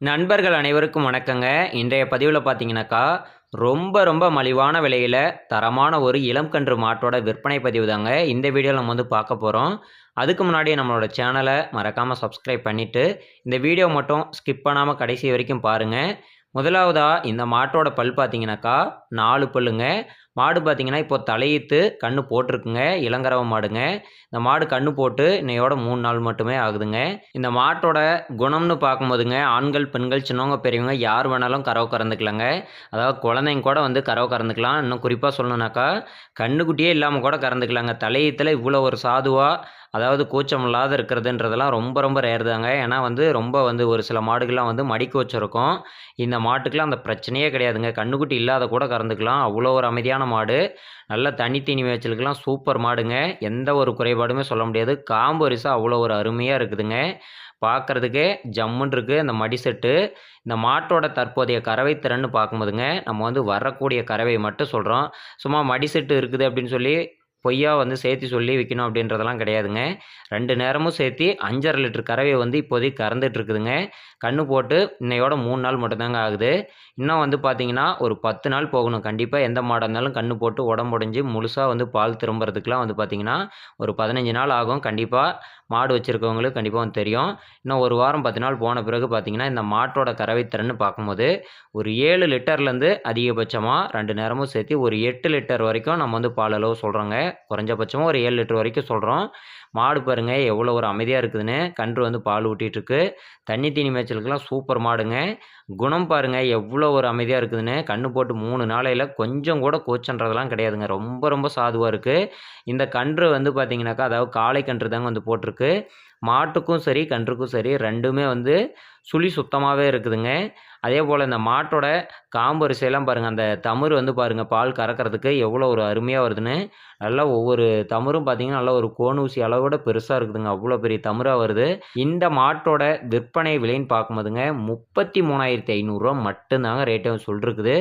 நண்பர்கள் அனைவருக்கும் வணக்கங்க. இன்றைய பதிவில் பார்த்தீங்கன்னாக்கா ரொம்ப ரொம்ப மலிவான விலையில் தரமான ஒரு இளம் கன்று மாட்டோட விற்பனை பதிவு தாங்க இந்த வீடியோவில் நம்ம வந்து பார்க்க போகிறோம் அதுக்கு முன்னாடி நம்மளோட சேனலை மறக்காமல் சப்ஸ்கிரைப் பண்ணிவிட்டு இந்த வீடியோ மட்டும் ஸ்கிப் பண்ணாமல் கடைசி வரைக்கும் பாருங்கள் முதலாவதாக இந்த மாட்டோட பல் பார்த்தீங்கன்னாக்கா நாலு பல்லுங்க. மாடு பார்த்தீங்கன்னா இப்போ தலையிட்டு கன்று போட்டிருக்குங்க. இளங்கரவ மாடுங்க. இந்த மாடு கன்று போட்டு இன்னையோட மூணு நாள் மட்டுமே ஆகுதுங்க. இந்த மாட்டோட குணம்னு பார்க்கும்போதுங்க ஆண்கள் பெண்கள் சின்னவங்க பெரியவங்க யார் வேணாலும் கறவை கறந்துக்கலாங்க. அதாவது குழந்தைங்க கூட வந்து கறவை கறந்துக்கலாம். இன்னும் குறிப்பாக சொல்லணுனாக்கா கண்ணுக்குட்டியே இல்லாமல் கூட கறந்துக்கலாங்க. தலையத்தில் இவ்வளோ ஒரு சாதுவாக அதாவது கூச்சம் இல்லாத இருக்கிறதுன்றதெல்லாம் ரொம்ப ரொம்ப ரேர் தாங்க. ஏன்னா வந்து ரொம்ப வந்து ஒரு சில மாடுகள்லாம் வந்து மடிக்கு வச்சுருக்கோம் இந்த மாட்டுக்கெலாம் அந்த பிரச்சனையே கிடையாதுங்க. கண்ணுக்குட்டி இல்லாத கூட கறந்துக்கலாம். அவ்வளோ ஒரு அமைதியான மாடு. நல்ல தனித்தீனி மேய்ச்சலுக்கெல்லாம் சூப்பர் மாடுங்க. எந்த ஒரு குறைபாடுமே சொல்ல முடியாது. காம்பு அவ்வளோ ஒரு அருமையாக இருக்குதுங்க. பார்க்குறதுக்கே ஜம்முன் இருக்குது இந்த மடி செட்டு. இந்த மாட்டோட தற்போதைய கறவை திறன்னு பார்க்கும்போதுங்க நம்ம வந்து வரக்கூடிய கறவை மட்டும் சொல்கிறோம் சும்மா மடி செட்டு இருக்குது அப்படின்னு சொல்லி பொய்யா வந்து சேர்த்து சொல்லி விற்கணும் அப்படின்றதெல்லாம் கிடையாதுங்க. ரெண்டு நேரமும் சேர்த்து அஞ்சரை லிட்டர் கறவையை வந்து இப்போதைக்கு கறந்துட்டு இருக்குதுங்க. கன்று போட்டு இன்னையோட மூணு நாள் மட்டும்தாங்க ஆகுது. இன்னும் வந்து பார்த்தீங்கன்னா ஒரு பத்து நாள் போகணும். கண்டிப்பாக எந்த மாடாக இருந்தாலும் கன்று போட்டு உடம்புடைஞ்சு முழுசாக வந்து பால் திரும்புறதுக்குலாம் வந்து பார்த்திங்கன்னா ஒரு பதினஞ்சு நாள் ஆகும். கண்டிப்பாக மாடு வச்சுருக்கவங்களுக்கு கண்டிப்பாக வந்து தெரியும். இன்னும் ஒரு வாரம் பத்து நாள் போன பிறகு பார்த்தீங்கன்னா இந்த மாட்டோட கறவை திறன்னு பார்க்கும்போது ஒரு ஏழு லிட்டர்லேருந்து அதிகபட்சமாக ரெண்டு நேரமும் சேர்த்து ஒரு எட்டு லிட்டர் வரைக்கும் நம்ம வந்து பால் அளவு சொல்கிறோங்க குறைஞ்சபட்சமாக ஒரு ஏழு லிட்டர் வரைக்கும் சொல்கிறோம் மாடு பாருங்கள் எவ்வளோ ஒரு அமைதியாக இருக்குதுன்னு. கன்று வந்து பால் ஊட்டிகிட்ருக்கு தண்ணி தீனி மேய்ச்சலுக்கெல்லாம் சூப்பர் மாடுங்க. குணம் பாருங்கள் எவ்வளோ ஒரு அமைதியாக இருக்குதுன்னு. கன்று போட்டு மூணு நாளையில் கொஞ்சம் கூட கோச்சன்றதெல்லாம் கிடையாதுங்க. ரொம்ப ரொம்ப சாதுவாக இருக்குது இந்த கன்று வந்து பார்த்திங்கனாக்கா அதாவது காளை கன்று தாங்க வந்து போட்டிருக்கு. மாட்டுக்கும் சரி கன்றுக்கும் சரி ரெண்டுமே வந்து சுழி சுத்தமாகவே இருக்குதுங்க. அதே போல் இந்த மாட்டோட காம்பரிசையெல்லாம் பாருங்கள் அந்த தமிர் வந்து பாருங்கள் பால் கறக்கிறதுக்கு எவ்வளோ ஒரு அருமையாக வருதுன்னு. நல்லா ஒவ்வொரு தமிரும் பார்த்திங்கன்னா நல்லா ஒரு கோணூசி அளவோட பெருசாக இருக்குதுங்க. அவ்வளோ பெரிய தமிராக வருது. இந்த மாட்டோட விற்பனை விலைன்னு பார்க்கும்போதுங்க முப்பத்தி மூணாயிரத்தி ஐநூறுரூவா மட்டும்தாங்க ரேட்டு சொல்லிருக்குது.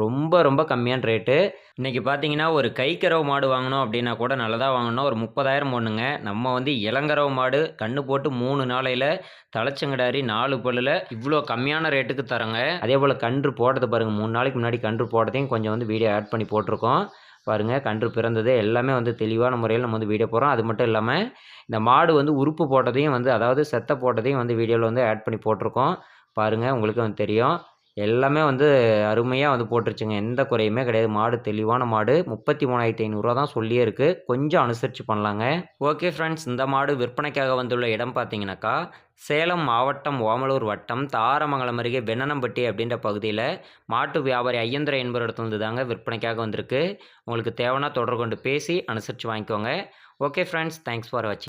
ரொம்ப ரொம்ப கம்மியான ரேட்டு. இன்றைக்கி பார்த்தீங்கன்னா ஒரு கைக்கறவு மாடு வாங்கணும் அப்படின்னா கூட நல்லதாக வாங்கணும் ஒரு முப்பதாயிரம் ஒன்றுங்க நம்ம வந்து இளங்கரவு மாடு கண்ணு போட்டு மூணு நாளையில் தலைச்சங்கடாரி நாலு பல்லில் இவ்வளோ கம்மியான ரேட்டுக்கு தரங்க. அதே போல் கன்று போடுறது பாருங்கள் மூணு நாளைக்கு முன்னாடி கன்று போடுறதையும் கொஞ்சம் வந்து வீடியோ ஆட் பண்ணி போட்டிருக்கோம். பாருங்கள் கன்று பிறந்தது எல்லாமே வந்து தெளிவான முறையில் நம்ம வந்து வீடியோ போடுறோம். அது மட்டும் இல்லாமல் இந்த மாடு வந்து உறுப்பு போட்டதையும் வந்து அதாவது செத்த போட்டதையும் வந்து வீடியோவில் வந்து ஆட் பண்ணி போட்டிருக்கோம். பாருங்கள் உங்களுக்கு வந்து தெரியும். எல்லாமே வந்து அருமையாக வந்து போட்டுருச்சுங்க. எந்த குறையுமே கிடையாது. மாடு தெளிவான மாடு. முப்பத்தி மூணாயிரத்தி ஐநூறுரூவா தான் சொல்லியே இருக்குது கொஞ்சம் அனுசரித்து பண்ணலாங்க. ஓகே ஃப்ரெண்ட்ஸ் இந்த மாடு விற்பனைக்காக வந்துள்ள இடம் பார்த்தீங்கன்னாக்கா சேலம் மாவட்டம் ஓமலூர் வட்டம் தாரமங்கலம் அருகே வெண்ணனம்பட்டி அப்படின்ற பகுதியில் மாட்டு வியாபாரி ஐயந்திர என்பவரிடத்துல வந்து தாங்க விற்பனைக்காக வந்திருக்கு. உங்களுக்கு தேவைன்னா தொடர்பு கொண்டு பேசி அனுசரித்து வாங்கிக்கோங்க. ஓகே ஃப்ரெண்ட்ஸ் தேங்க்ஸ் ஃபார் வாட்சிங்